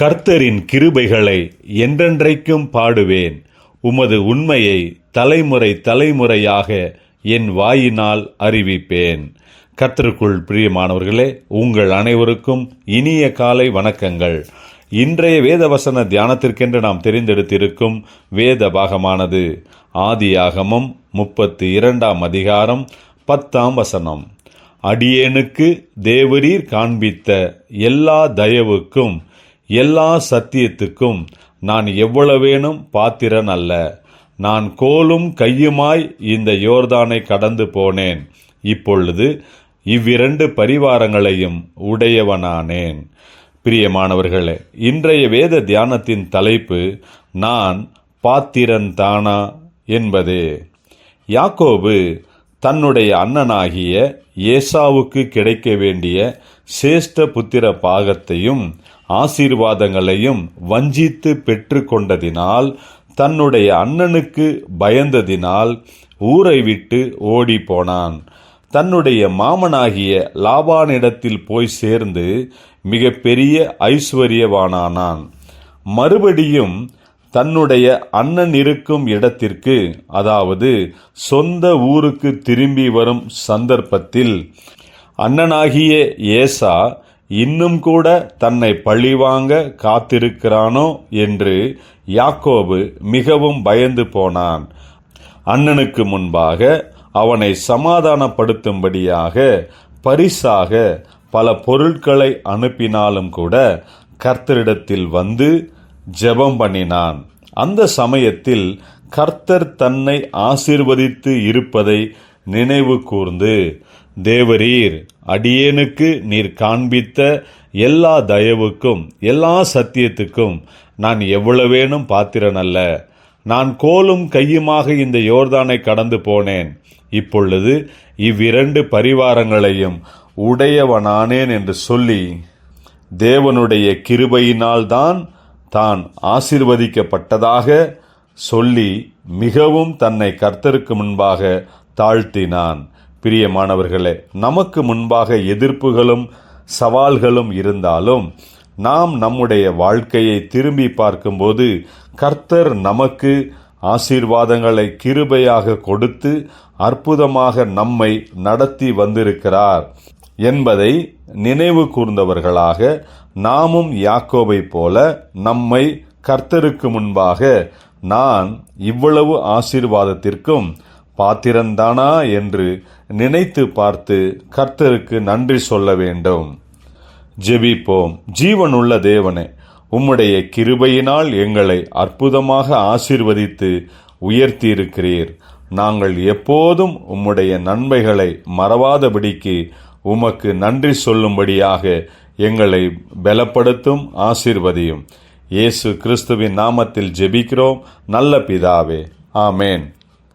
கர்த்தரின் கிருபைகளை என்றென்றைக்கும் பாடுவேன். உமது உண்மையை தலைமுறை தலைமுறையாக என் வாயினால் அறிவிப்பேன். கர்த்தருக்குள் பிரியமானவர்களே உங்கள் அனைவருக்கும் இனிய காலை வணக்கங்கள். இன்றைய வேதவசன தியானத்திற்கென்று நாம் தெரிந்தெடுத்திருக்கும் வேத பாகமானது ஆதியாகமம் முப்பத்தி இரண்டாம் அதிகாரம் பத்தாம் வசனம். அடியேனுக்கு தேவரீர் காண்பித்த எல்லா தயவுக்கும் எல்லா சத்தியத்துக்கும் நான் எவ்வளவேனும் பாத்திரன் அல்ல. நான் கோலும் கையுமாய் இந்த யோர்தானை கடந்து போனேன். இப்பொழுது இவ்விரண்டு பரிவாரங்களையும் உடையவனானேன். பிரியமானவர்களே இன்றைய வேத தியானத்தின் தலைப்பு நான் பாத்திரன் தானா என்பதே. யாக்கோபு தன்னுடைய அண்ணனாகிய ஏசாவுக்கு கிடைக்க வேண்டிய சேஷ்ட புத்திர பாகத்தையும் ஆசீர்வாதங்களையும் வஞ்சித்து பெற்று கொண்டதினால் தன்னுடைய அண்ணனுக்கு பயந்ததினால் ஊரை விட்டு ஓடி போனான் தன்னுடைய மாமனாகிய லாபானிடத்தில் போய் சேர்ந்து மிக பெரிய ஐஸ்வர்யவானானான். மறுபடியும் தன்னுடைய அண்ணன் இருக்கும் இடத்திற்கு அதாவது சொந்த ஊருக்கு திரும்பி வரும் சந்தர்ப்பத்தில் அண்ணனாகிய ஏசா இன்னும் கூட தன்னை பழிவாங்க காத்திருக்கிறானோ என்று யாக்கோபு மிகவும் பயந்து போனான். அண்ணனுக்கு முன்பாக அவனை சமாதானப்படுத்தும்படியாக பரிசாக பல பொருட்களை அனுப்பினாலும் கூட கர்த்தரிடத்தில் வந்து ஜெபம் பண்ணினான். அந்த சமயத்தில் கர்த்தர் தன்னை ஆசீர்வதித்து இருப்பதை நினைவு கூர்ந்து தேவரீர் அடியேனுக்கு நீர் காண்பித்த எல்லா தயவுக்கும் எல்லா சத்தியத்துக்கும் நான் எவ்வளவேனும் பாத்திரன் அல்ல நான் கோலும் கையுமாக இந்த யோர்தானை கடந்து போனேன். இப்பொழுது இவ்விரண்டு பரிவாரங்களையும் உடையவனானேன் என்று சொல்லி தேவனுடைய கிருபையினால்தான் தான் ஆசிர்வதிக்கப்பட்டதாக சொல்லி மிகவும் தன்னை கர்த்தருக்கு முன்பாக தாழ்த்தினான். பிரியமானவர்களே நமக்கு முன்பாக எதிர்ப்புகளும் சவால்களும் இருந்தாலும் நாம் நம்முடைய வாழ்க்கையை திரும்பி பார்க்கும்போது கர்த்தர் நமக்கு ஆசீர்வாதங்களை கிருபையாக கொடுத்து அற்புதமாக நம்மை நடத்தி வந்திருக்கிறார். என்பதை நினைவு கூர்ந்தவர்களாக நாமும் யாக்கோபை போல நம்மை கர்த்தருக்கு முன்பாக நான் இவ்வளவு ஆசீர்வாதத்திற்கும் பாத்திரந்தானா என்று நினைத்து பார்த்து கர்த்தருக்கு நன்றி சொல்ல வேண்டும். ஜெபிப்போம். ஜீவனுள்ள தேவனே உம்முடைய கிருபையினால் எங்களை அற்புதமாக ஆசீர்வதித்து உயர்த்தியிருக்கிறீர். நாங்கள் எப்போதும் உம்முடைய நன்மைகளை மறவாதபடிக்கு உமக்கு நன்றி சொல்லும்படியாக எங்களை பலப்படுத்தும் ஆசீர்வதியும். இயேசு கிறிஸ்துவின் நாமத்தில் ஜெபிக்கிறோம். நல்ல பிதாவே. ஆமேன்.